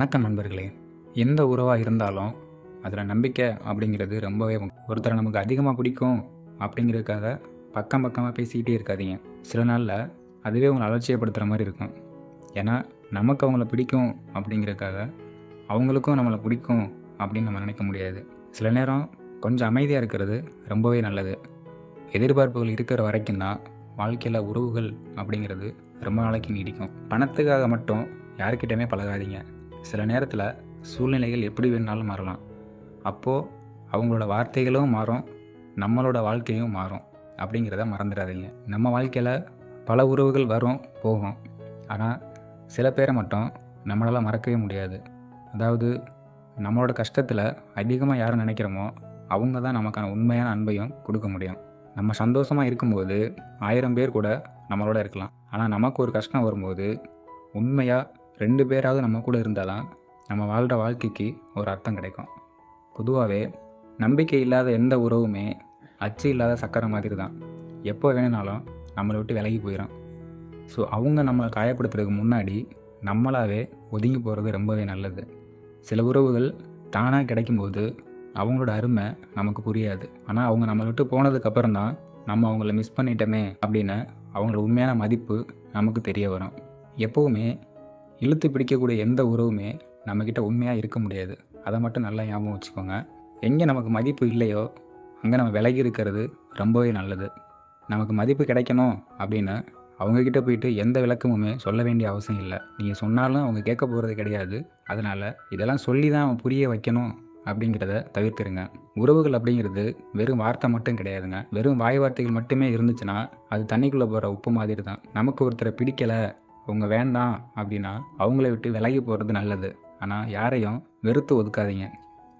வணக்கம் நண்பர்களே. எந்த உறவாக இருந்தாலும் அதில் நம்பிக்கை அப்படிங்கிறது ரொம்பவே ஒருத்தரை நமக்கு அதிகமாக பிடிக்கும் அப்படிங்கிறதுக்காக பக்கம் பக்கமாக பேசிக்கிட்டே இருக்காதீங்க. சில நாளில் அதுவே உங்களை அலட்சியப்படுத்துகிற மாதிரி இருக்கும். ஏன்னா நமக்கு அவங்கள பிடிக்கும் அப்படிங்கிறதுக்காக அவங்களுக்கும் நம்மளை பிடிக்கும் அப்படின்னு நம்ம நினைக்க முடியாது. சில நேரம் கொஞ்சம் அமைதியாக இருக்கிறது ரொம்பவே நல்லது. எதிர்பார்ப்புகள் இருக்கிற வரைக்கும் தான் வாழ்க்கையில் உறவுகள் அப்படிங்கிறது ரொம்ப நாளைக்கு நீடிக்கும். பணத்துக்காக மட்டும் யாருக்கிட்டையுமே பழகாதீங்க. சில நேரத்தில் சூழ்நிலைகள் எப்படி வேணாலும் மாறலாம். அப்போது அவங்களோட வார்த்தைகளும் மாறும் நம்மளோட வாழ்க்கையும் மாறும் அப்படிங்கிறத மறந்துடாதீங்க. நம்ம வாழ்க்கையில் பல உறவுகள் வரும் போகும். ஆனால் சில பேரை மட்டும் நம்மளால் மறக்கவே முடியாது. அதாவது நம்மளோட கஷ்டத்தில் அதிகமாக யாரை நினைக்கிறோமோ அவங்க தான் நமக்கான உண்மையான அன்பையும் கொடுக்க முடியும். நம்ம சந்தோஷமாக இருக்கும்போது ஆயிரம் பேர் கூட நம்மளோட இருக்கலாம். ஆனால் நமக்கு ஒரு கஷ்டம் வரும்போது உண்மையாக ரெண்டு பேராவது நம்ம கூட இருந்தால் தான் நம்ம வாழ்கிற வாழ்க்கைக்கு ஒரு அர்த்தம் கிடைக்கும். பொதுவாகவே நம்பிக்கை இல்லாத எந்த உறவுமே அச்சு இல்லாத சக்கரை மாதிரி தான் எப்போ வேணுனாலும் நம்மளை விட்டு விலகி போயிடும் ஸோ அவங்க நம்மளை காயப்படுத்துறதுக்கு முன்னாடி நம்மளாவே ஒதுங்கி போகிறது ரொம்பவே நல்லது. சில உறவுகள் தானாக கிடைக்கும்போது அவங்களோட அருமை நமக்கு புரியாது. ஆனால் அவங்க நம்மளை விட்டு போனதுக்கப்புறம் தான் நம்ம அவங்கள மிஸ் பண்ணிட்டோமே அப்படின்னு அவங்களோட உண்மையான மதிப்பு நமக்கு தெரிய வரும். எப்போவுமே இழுத்து பிடிக்கக்கூடிய எந்த உறவுமே நம்மக்கிட்ட உண்மையாக இருக்க முடியாது. அதை மட்டும் நல்லா ஞாபகம் வச்சுக்கோங்க. எங்கே நமக்கு மதிப்பு இல்லையோ அங்கே நம்ம விலகி இருக்கிறது ரொம்பவே நல்லது. நமக்கு மதிப்பு கிடைக்கணும் அப்படின்னு அவங்கக்கிட்ட போயிட்டு எந்த விளக்கமுமே சொல்ல வேண்டிய அவசியம் இல்லை. நீங்கள் சொன்னாலும் அவங்க கேட்க போகிறது கிடையாது. அதனால் இதெல்லாம் சொல்லி தான் அவன் புரிய வைக்கணும் அப்படிங்கிறத தவிர்த்துருங்க. உறவுகள் அப்படிங்கிறது வெறும் வார்த்தை மட்டும் கிடையாதுங்க. வெறும் வாய் வார்த்தைகள் மட்டுமே இருந்துச்சுன்னா அது தண்ணிக்குள்ளே போகிற உப்பு மாதிரி தான் நமக்கு ஒருத்தரை பிடிக்கலை அவங்க வேண்டாம் அப்படின்னா அவங்கள விட்டு விலகி போகிறது நல்லது. ஆனால் யாரையும் வெறுத்து ஒதுக்காதீங்க.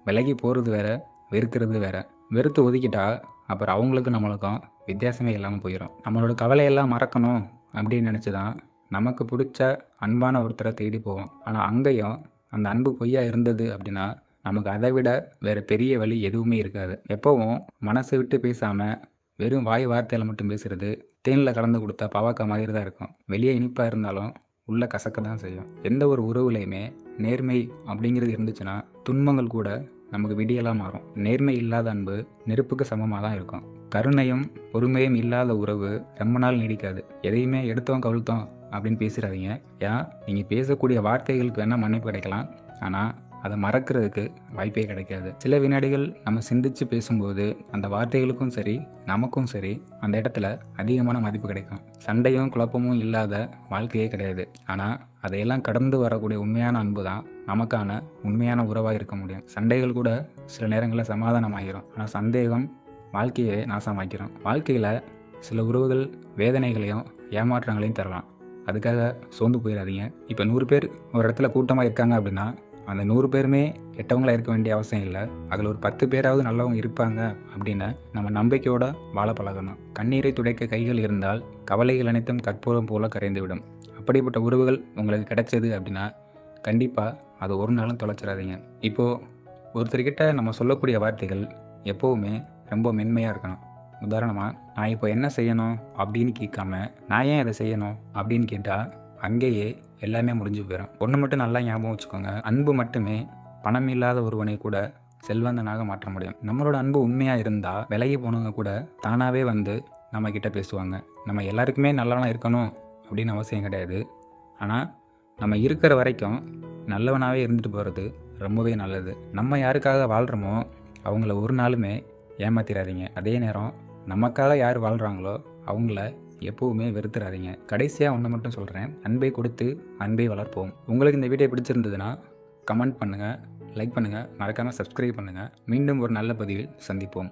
விலகி போகிறது வேற வெறுக்கிறது வேற. வெறுத்து ஒதுக்கிட்டா அப்புறம் அவங்களுக்கும் நம்மளுக்கும் வித்தியாசமே இல்லாமல் போயிடும் நம்மளோட கவலையெல்லாம் மறக்கணும் அப்படின்னு நினச்சி தான் நமக்கு பிடிச்ச அன்பான ஒருத்தரை தேடி போவோம். ஆனால் அங்கேயும் அந்த அன்பு பொய்யா இருந்தது அப்படின்னா நமக்கு அதை விட வேறு பெரிய வழி எதுவுமே இருக்காது. எப்போவும் மனசை விட்டு பேசாமல் வெறும் வாய் வார்த்தையில் மட்டும் பேசுகிறது தேனில் கலந்து கொடுத்தா பவாக்கா மாதிரி தான் இருக்கும். வெளியே இனிப்பாக இருந்தாலும் உள்ள கசக்க தான் செய்யும். எந்த ஒரு உறவுலையுமே நேர்மை அப்படிங்கிறது இருந்துச்சுன்னா துன்பங்கள் கூட நமக்கு விடியெல்லாம் மாறும். நேர்மை இல்லாத அன்பு நெருப்புக்கு சமமாக தான் இருக்கும். கருணையும் பொறுமையும் இல்லாத உறவு ரொம்ப நாள் நீடிக்காது. எதையுமே எடுத்தோம் கவிழ்த்தோம் அப்படின்னு பேசுகிறாதீங்க ஏன்? நீங்கள் பேசக்கூடிய வார்த்தைகளுக்கு வேணால் மன்னிப்பு கிடைக்கலாம். ஆனால் அதை மறக்கிறதுக்கு வாய்ப்பே கிடைக்காது. சில வினாடிகள் நம்ம சிந்திச்சு பேசும்போது அந்த வார்த்தைகளுக்கும் சரி நமக்கும் சரி அந்த இடத்துல அதிகமான மதிப்பு கிடைக்கும். சண்டையும் குழப்பமும் இல்லாத வாழ்க்கையே கிடையாது. ஆனால் அதையெல்லாம் கடந்து வரக்கூடிய உண்மையான அன்பு தான் நமக்கான உண்மையான உறவாக இருக்க முடியும். சண்டைகள் கூட சில நேரங்களில் சமாதானம் ஆகிரும் ஆனால் சந்தேகம் வாழ்க்கையை நாசமாக்கிறோம் வாழ்க்கையில் சில உறவுகள் வேதனைகளையும் ஏமாற்றங்களையும் தரலாம். அதுக்காக சோர்ந்து போயிடாதீங்க இப்போ நூறு பேர் ஒரு இடத்துல கூட்டமாக இருக்காங்க அப்படின்னா அந்த நூறு பேருமே கெட்டவங்களா இருக்க வேண்டிய அவசியம் இல்லை. அதில் ஒரு பத்து பேராவது நல்லவங்க இருப்பாங்க அப்படின்னு நம்ம நம்பிக்கையோட வாழ பழகணும். கண்ணீரை துடைக்க கைகள் இருந்தால் கவலைகள் அனைத்தும் கற்பூரம் போல கரைந்துவிடும். அப்படிப்பட்ட உறவுகள் உங்களுக்கு கிடைச்சது அப்படின்னா கண்டிப்பாக அது ஒரு நாளும் தொலைச்சிடாதீங்க. இப்போது ஒருத்தர்கிட்ட நம்ம சொல்லக்கூடிய வார்த்தைகள் எப்போவுமே ரொம்ப மென்மையாக இருக்கணும். உதாரணமாக நான் இப்போ என்ன செய்யணும்? அப்படின்னு கேட்காம நான் ஏன் இதை செய்யணும்? அப்படின்னு கேட்டால் அங்கேயே எல்லாமே முடிஞ்சு போயிடும் ஒன்று மட்டும் நல்லா ஞாபகம் வச்சுக்கோங்க. அன்பு மட்டுமே பணம் இல்லாத ஒருவனை கூட செல்வந்தனாக மாற்ற முடியும். நம்மளோட அன்பு உண்மையாக இருந்தால் விலகி போனவங்க கூட தானாகவே வந்து நம்ம கிட்ட பேசுவாங்க. நம்ம எல்லாருக்குமே நல்லவனாக இருக்கணும் அப்படின்னு அவசியம் கிடையாது. ஆனால் நம்ம இருக்கிற வரைக்கும் நல்லவனாகவே இருந்துட்டு போகிறது ரொம்பவே நல்லது. நம்ம யாருக்காக வாழ்கிறோமோ அவங்கள ஒரு நாளுமே ஏமாத்திடாதீங்க அதே நேரம் நமக்காக யார் வாழ்கிறாங்களோ அவங்கள எப்போவுமே வெறுத்துறாதீங்க. கடைசியாக ஒன்று மட்டும் சொல்கிறேன் அன்பை கொடுத்து அன்பை வளர்ப்போம். உங்களுக்கு இந்த வீடியோ பிடிச்சிருந்ததுன்னா கமெண்ட் பண்ணுங்கள் லைக் பண்ணுங்கள் மறக்காமல் சப்ஸ்கிரைப் பண்ணுங்கள் மீண்டும் ஒரு நல்ல பதிவில் சந்திப்போம்.